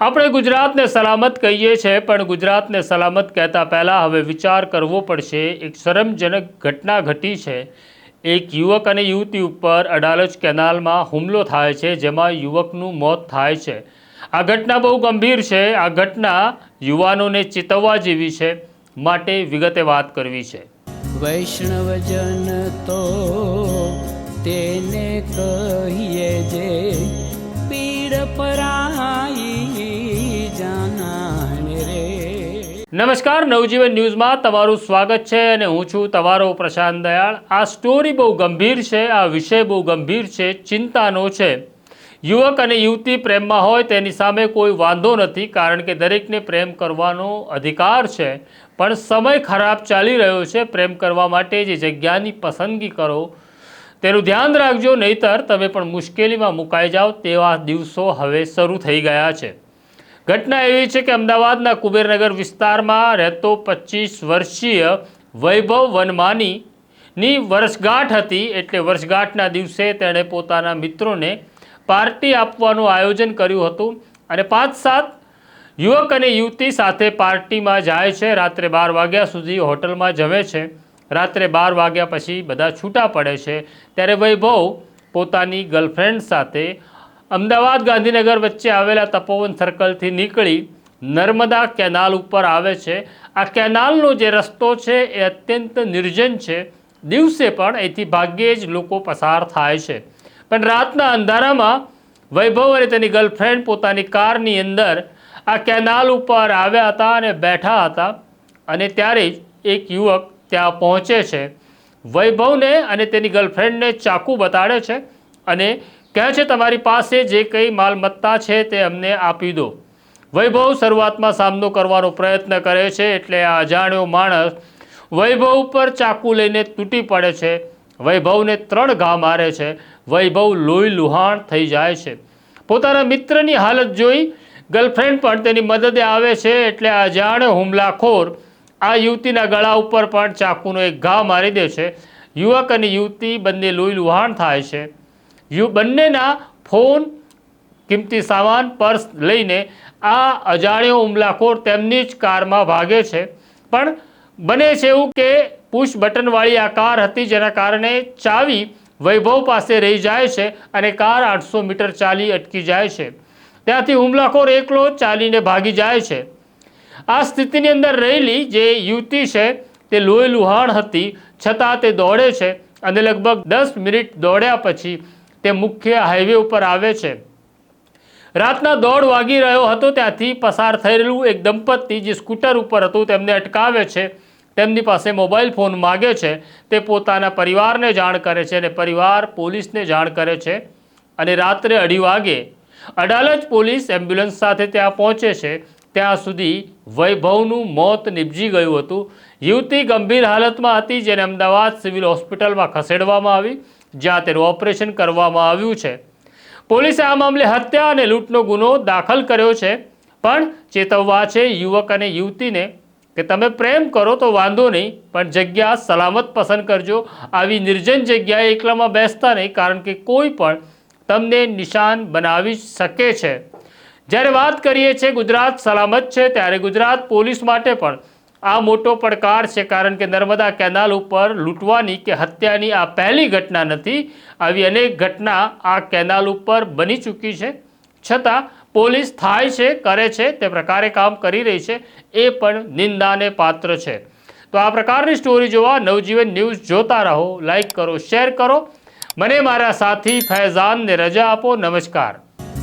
આપણે ગુજરાતને સલામત કહીએ છીએ, પણ ગુજરાતને સલામત કહેતા પહેલાં હવે વિચાર કરવો પડશે. એક શરમજનક ઘટના ઘટી છે. એક યુવક અને યુવતી ઉપર અડાલજ કેનાલમાં હુમલો થાય છે, જેમાં યુવકનું મોત થાય છે. આ ઘટના બહુ ગંભીર છે. આ ઘટના યુવાનોને ચેતવવા જેવી છે, માટે વિગતે વાત કરવી છે. વૈષ્ણવજન તો તેને કહીએ પીડ પરાઈ જાનાને રે. નમસ્કાર, નવજીવન ન્યૂઝમાં તમારું સ્વાગત છે અને હું છું તમારો પ્રશાંત દયાળ. આ સ્ટોરી બહુ ગંભીર છે, આ વિષય બહુ ગંભીર છે, ચિંતાનો છે. યુવક અને યુવતી પ્રેમમાં હોય તેની સામે કોઈ વાંધો નથી, કારણ કે દરેકને પ્રેમ કરવાનો અધિકાર છે. પણ સમય ખરાબ ચાલી રહ્યો છે, પ્રેમ કરવા માટે જે જગ્યાની પસંદગી કરો તેનું ધ્યાન રાખજો, નહીતર તમે પણ મુશ્કેલીમાં મુકાઈ જાઓ તેવા દિવસો હવે શરૂ થઈ ગયા છે. ઘટના એવી છે કે અમદાવાદના કુબેરનગર વિસ્તારમાં રહેતો પચીસ વર્ષીય વૈભવ વનમાનીની વર્ષગાંઠ હતી એટલે વર્ષગાંઠના દિવસે તેણે પોતાના મિત્રોને પાર્ટી આપવાનું આયોજન કર્યું હતું અને પાંચ સાત યુવક અને યુવતી સાથે પાર્ટીમાં જાય છે. રાત્રે બાર વાગ્યા સુધી હોટલમાં જમે છે. રાત્રે બાર વાગ્યા પછી બધા છૂટા પડે છે. ત્યારે વૈભવ પોતાની ગર્લફ્રેન્ડ સાથે અમદાવાદ ગાંધીનગર વચ્ચે આવેલા તપોવન સર્કલથી નીકળી નર્મદા કેનાલ ઉપર આવે છે. આ કેનાલનો જે રસ્તો છે એ અત્યંત નિર્જન છે. દિવસે પણ અહીંથી ભાગ્યે જ લોકો પસાર થાય છે. પણ રાતના અંધારામાં વૈભવ અને તેની ગર્લફ્રેન્ડ પોતાની કારની અંદર આ કેનાલ ઉપર આવ્યા હતા અને બેઠા હતા. અને ત્યારે જ એક યુવક ત્યાં પહોંચે છે. વૈભવને અને તેની ગર્લફ્રેન્ડને ચાકુ બતાડે છે અને કહે છે, તમારી પાસે જે કંઈ માલમત્તા છે તે અમને આપી દો. વૈભવ શરૂઆતમાં સામનો કરવાનો પ્રયત્ન કરે છે એટલે આ અજાણ્યો માણસ વૈભવ ઉપર ચાકુ લઈને તૂટી પડે છે. વૈભવને ત્રણ ઘા મારે છે. વૈભવ લોહી લુહાણ થઈ જાય છે. પોતાના મિત્રની હાલત જોઈ ગર્લફ્રેન્ડ પણ તેની મદદે આવે છે એટલે અજાણ્યો હુમલાખોર આ યુવતીના ગળા ઉપર પણ ચાકુનો એક ઘા મારી દે છે. યુવક અને યુવતી બંને લોહી લુહાણ થાય છે. યુ, બંનેના ફોન, કિંમતી સામાન, પર્સ લઈને આ અજાણ્યો હુમલાખોર તેમની જ કારમાં ભાગે છે. પણ બને છે એવું કે પુશ બટનવાળી આ કાર હતી જેના કારણે ચાવી વૈભવ પાસે રહી જાય છે અને કાર આઠસો મીટર ચાલી અટકી જાય છે. ત્યાંથી હુમલાખોર એકલો ચાલીને ભાગી જાય છે. આ સ્થિતિની અંદર રહેલી જે યુવતી છે, તે લોહી લુહાણ હતી. છતાં તે દોડે છે અને લગભગ દસ મિનિટ દોડ્યા પછી તે મુખ્ય હાઈવે ઉપર આવે છે. રાતના દોઢ વાગી રહ્યો હતો ત્યાંથી પસાર થયેલું એક દંપતી જે સ્કૂટર ઉપર હતું, તેમને અટકાવે છે. તેમની પાસે મોબાઈલ ફોન માગે છે. તે પોતાના પરિવારને જાણ કરે છે અને પરિવાર પોલીસને જાણ કરે છે. અને રાત્રે અઢી વાગે અડાલજ પોલીસ એમ્બ્યુલન્સ સાથે ત્યાં પહોંચે છે. ત્યાં સુધી વૈભવનું મોત નિપજી ગયું હતું. યુવતી ગંભીર હાલતમાં હતી, જેને અમદાવાદ સિવિલ હોસ્પિટલમાં ખસેડવામાં આવી, જ્યાં તેનું ઓપરેશન કરવામાં આવ્યું છે. પોલીસે આ મામલે હત્યા અને લૂંટનો ગુનો દાખલ કર્યો છે. પણ ચેતવવા છે યુવક અને યુવતીને કે તમે પ્રેમ કરો તો વાંધો નહીં, પણ જગ્યા સલામત પસંદ કરજો. આવી નિર્જન જગ્યાએ એકલામાં બેસતા નહીં, કારણ કે કોઈ પણ તમને નિશાન બનાવી શકે છે. જ્યારે વાત કરીએ છીએ ગુજરાત સલામત છે, ત્યારે ગુજરાત પોલીસ માટે પણ આ મોટો પડકાર છે, કારણ કે નર્મદા કેનાલ ઉપર લૂંટવાની કે હત્યાની આ પહેલી ઘટના નથી, આવી અનેક ઘટના આ કેનાલ ઉપર બની ચૂકી છે. છતાં પોલીસ થાય છે, કરે છે, તે પ્રકારે કામ કરી રહી છે, એ પણ નિંદાને પાત્ર છે. તો આ પ્રકારની સ્ટોરી જોવા નવજીવન ન્યૂઝ જોતા રહો, લાઈક કરો, શેર કરો. મને મારા સાથી ફૈઝાનને રજા આપો. નમસ્કાર.